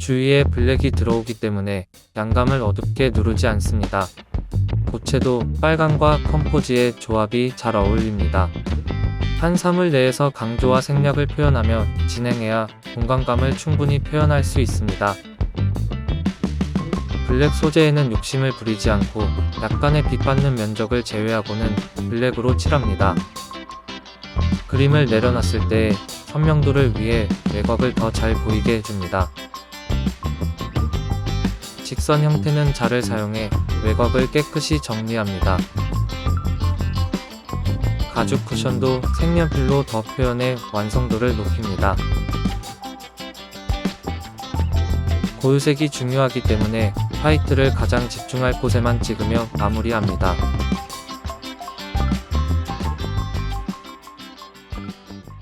주위에 블랙이 들어오기 때문에 양감을 어둡게 누르지 않습니다. 고체도 빨강과 컴포지의 조합이 잘 어울립니다. 한 사물 내에서 강조와 생략을 표현하며 진행해야 공간감을 충분히 표현할 수 있습니다. 블랙 소재에는 욕심을 부리지 않고 약간의 빛받는 면적을 제외하고는 블랙으로 칠합니다. 그림을 내려놨을 때 선명도를 위해 외곽을 더 잘 보이게 해줍니다. 직선 형태는 자를 사용해 외곽을 깨끗이 정리합니다. 가죽 쿠션도 색연필로 더 표현해 완성도를 높입니다. 고유색이 중요하기 때문에 화이트를 가장 집중할 곳에만 찍으며 마무리합니다.